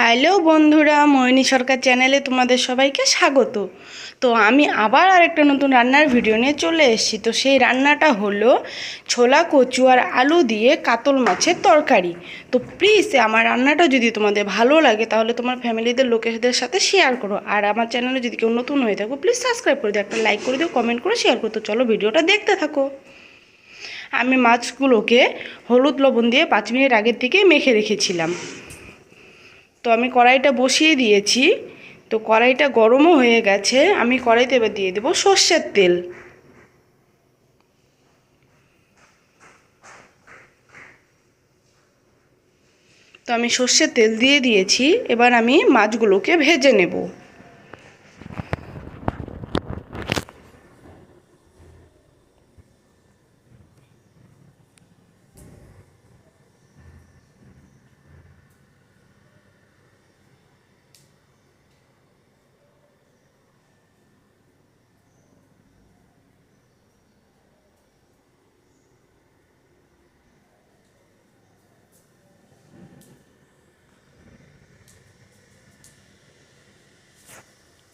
Hello বন্ধুরা মোহিনী সরকার চ্যানেলে তোমাদের সবাইকে স্বাগত। তো আমি আবার আরেকটা নতুন রান্নার ভিডিও নিয়ে চলে এসেছি। তো সেই রান্নাটা হলো ছোলা, কচু আর আলু দিয়ে কাতল মাছের তরকারি। তো প্লিজ আমার রান্নাটা যদি তোমাদের ভালো লাগে, তাহলে তোমার ফ্যামিলিদের, লোকেদের সাথে শেয়ার করো। আর আমার চ্যানেলে যদি কেউ নতুন হয়ে থাকো প্লিজ সাবস্ক্রাইব করে দিও। একটা লাইক করে দিও কমেন্ট করে শেয়ার করো তো চলো ভিডিওটা দেখতে থাকো। আমি মাছগুলোকে হলুদ লবণ দিয়ে পাঁচ মিনিট আগের থেকে মেখে রেখেছিলাম। তো আমি কড়াইটা বসিয়ে দিয়েছি। তো কড়াইটা গরমও হয়ে গেছে, আমি কড়াইতে এবার দিয়ে দেবো সর্ষের তেল। তো আমি সর্ষের তেল দিয়ে দিয়েছি, এবার আমি মাছগুলোকে ভেজে নেব।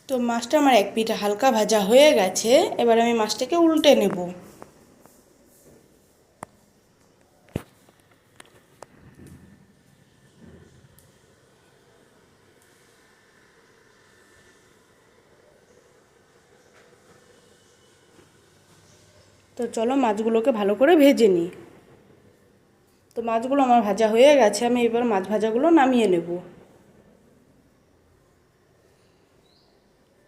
তো মাছটা আমার এক পিঠে হালকা ভাজা হয়ে গেছে, এবার আমি মাছটাকে উল্টে নেব। তো চলো মাছগুলোকে ভালো করে ভেজে নিই। তো মাছগুলো আমার ভাজা হয়ে গেছে, আমি এবার মাছ ভাজাগুলো নামিয়ে নেব।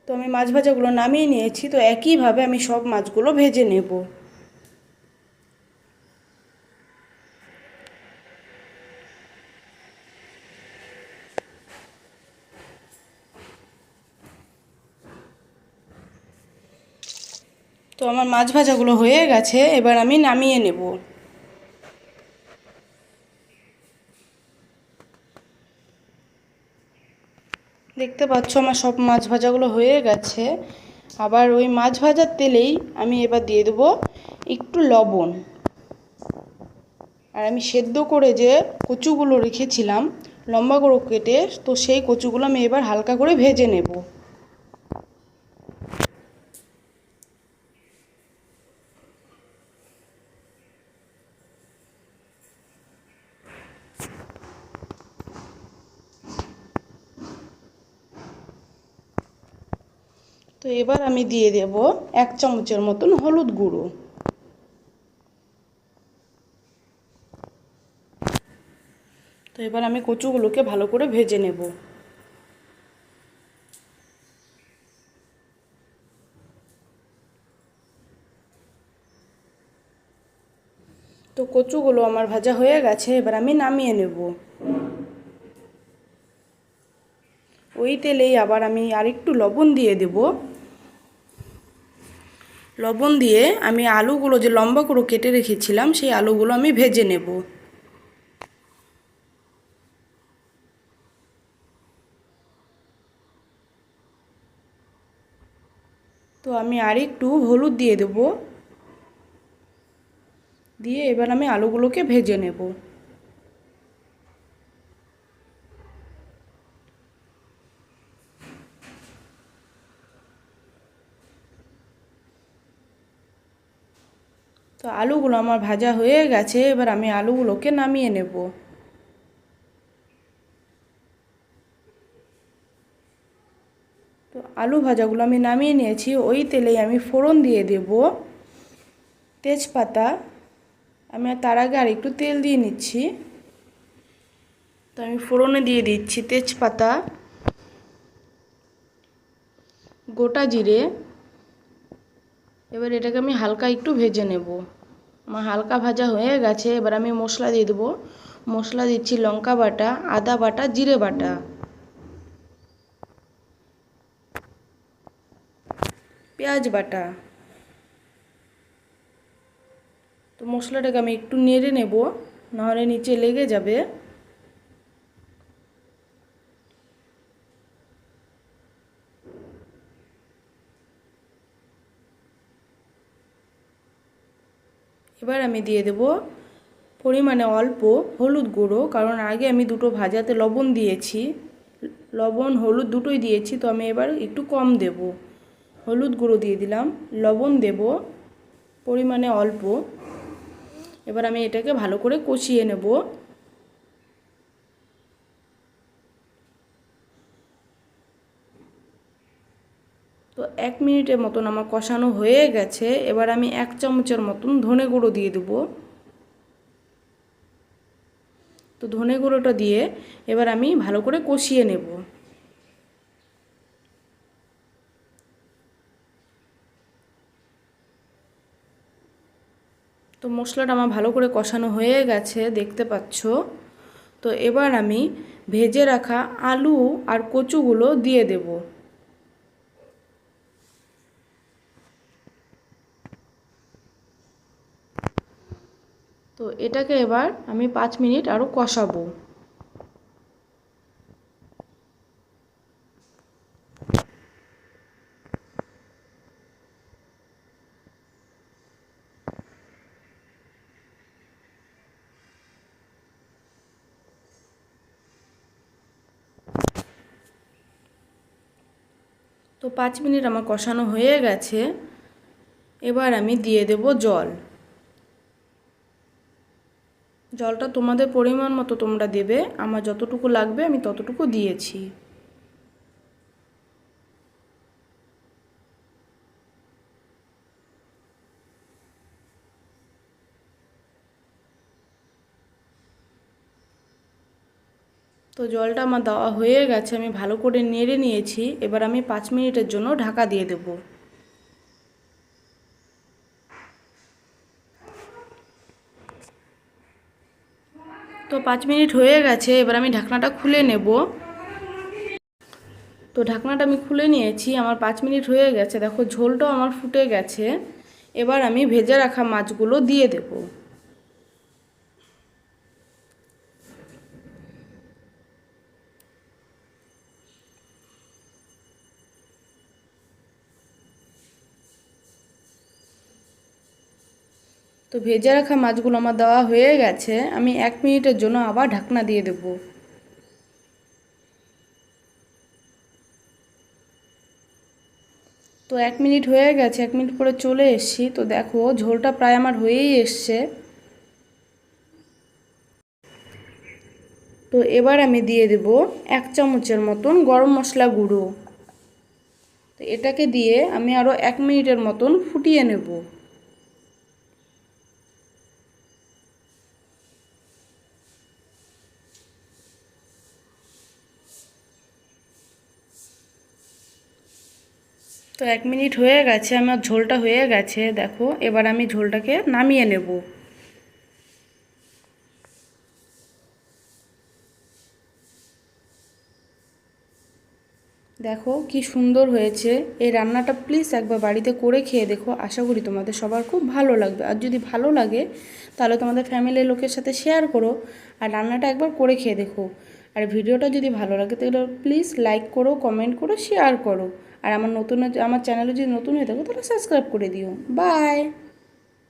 তো আমি মাছ ভাজাগুলো নামিয়ে নিয়েছি, তো একইভাবে আমি সব মাছগুলো ভেজে নেব। তো আমার মাছ ভাজাগুলো হয়ে গেছে, এবার আমি নামিয়ে নেব। দেখতে পাচ্ছ, আমার সব মাছ ভাজাগুলো হয়ে গেছে। আবার ওই মাছ ভাজার তেলেই আমি এবার দিয়ে দেবো একটু লবণ। আর আমি সেদ্ধ করে যে কচুগুলো রেখেছিলাম, লম্বা করে কেটে, তো সেই কচুগুলো আমি এবার হালকা করে ভেজে নেব। তো এবার আমি দিয়ে দেব এক চামচের মতন হলুদ গুঁড়ো। তো এবার আমি কচুগুলোকে ভালো করে ভেজে নেব। তো কচুগুলো আমার ভাজা হয়ে গেছে, এবার আমি নামিয়ে নেব। ওই তেলেই আবার আমি আরেকটু লবণ দিয়ে দেব। লবণ দিয়ে আমি আলুগুলো যে লম্বা করে কেটে রেখেছিলাম, সেই আলুগুলো আমি ভেজে নেব। তো আমি আরেকটু হলুদ দিয়ে দেব। দিয়ে এবার আমি আলুগুলোকে ভেজে নেব। তো আলুগুলো আমার ভাজা হয়ে গেছে, এবার আমি আলুগুলোকে নামিয়ে নেব। তো আলু ভাজাগুলো আমি নামিয়ে নিয়েছি, ওই তেলেই আমি ফোড়ন দিয়ে দেব। তেজপাতা, আমি তার আগে আর একটু তেল দিয়ে নিচ্ছি। তো আমি ফোড়নে দিয়ে দিচ্ছি তেজপাতা, গোটা জিরে। এবার এটাকে আমি হালকা একটু ভেজে নেব। আমার হালকা ভাজা হয়ে গেছে, এবার আমি মশলা দিয়ে দেবো। মশলা দিচ্ছি লঙ্কা বাটা, আদা বাটা, জিরে বাটা। পেঁয়াজ বাটা। তো মশলাটাকে আমি একটু নেড়ে নেব, নাহলে নিচে লেগে যাবে। এবার আমি দিয়ে দেব পরিমাণে অল্প হলুদ গুঁড়ো, কারণ আগে আমি দুটো ভাজাতে লবণ দিয়েছি। লবণ, হলুদ দুটোই দিয়েছি, তো আমি এবার একটু কম দেব। হলুদ গুঁড়ো দিয়ে দিলাম, লবণ দেব পরিমাণে অল্প। এবার আমি এটাকে ভালো করে কষিয়ে নেব তো এক মিনিটের মতন আমার কষানো হয়ে গেছে, এবার আমি এক চামচের মতন ধনে গুঁড়ো দিয়ে দেবো। তো ধনে গুঁড়োটা দিয়ে এবার আমি ভালো করে কষিয়ে নেব। তো মশলাটা আমার ভালো করে কষানো হয়ে গেছে, দেখতে পাচ্ছ? তো এবার আমি ভেজে রাখা আলু আর কচুগুলো দিয়ে দেব। তো এটাকে এবার আমি পাঁচ মিনিট আরও কষাবো। তো পাঁচ মিনিট আমার কষানো হয়ে গেছে। এবার আমি দিয়ে দেব জল। জলটা তোমাদের পরিমাণ মতো তোমরা দেবে। আমার যতটুকু লাগবে, আমি ততটুকু দিয়েছি। তো জলটা আমার দেওয়া হয়ে গেছে, আমি ভালো করে নেড়ে নিয়েছি। এবার আমি পাঁচ মিনিটের জন্য ঢাকা দিয়ে দেব। তো পাঁচ মিনিট হয়ে গেছে, এবার আমি ঢাকনাটা খুলে নেব। তো ঢাকনাটা আমি খুলে নিয়েছি, আমার পাঁচ মিনিট হয়ে গেছে, দেখো ঝোলটাও আমার ফুটে গেছে। এবার আমি ভেজে রাখা মাছগুলো দিয়ে দেবো। তো ভেজে রাখা মাছগুলো আমার দেওয়া হয়ে গেছে, আমি এক মিনিটের জন্য আবার ঢাকনা দিয়ে দেব। তো এক মিনিট হয়ে গেছে, এক মিনিট পরে চলে এসছি। তো দেখো, ঝোলটা প্রায় আমার হয়েই এসছে। তো এবার আমি দিয়ে দেব এক চামচের মতন গরম মশলা গুঁড়ো। তো এটাকে দিয়ে আমি আরও এক মিনিটের মতন ফুটিয়ে নেব। এক মিনিট হয়ে গেছে, আমার ঝোলটা হয়ে গেছে, দেখো, এবার আমি ঝোলটাকে নামিয়ে নেব। দেখো কি সুন্দর হয়েছে, এই রান্নাটা প্লিজ একবার বাড়িতে করে খেয়ে দেখো, আশা করি তোমাদের সবার খুব ভালো লাগবে। আর যদি ভালো লাগে, তাহলে তোমাদের ফ্যামিলির লোকের সাথে শেয়ার করো, আর রান্নাটা একবার করে খেয়ে দেখো। আর ভিডিওটা যদি ভালো লাগে, তাহলে প্লিজ লাইক করো কমেন্ট করো শেয়ার করো। আর আমার নতুন আমার চ্যানেলে যদি নতুন হয়ে থাকো তাহলে সাবস্ক্রাইব করে দিও। বাই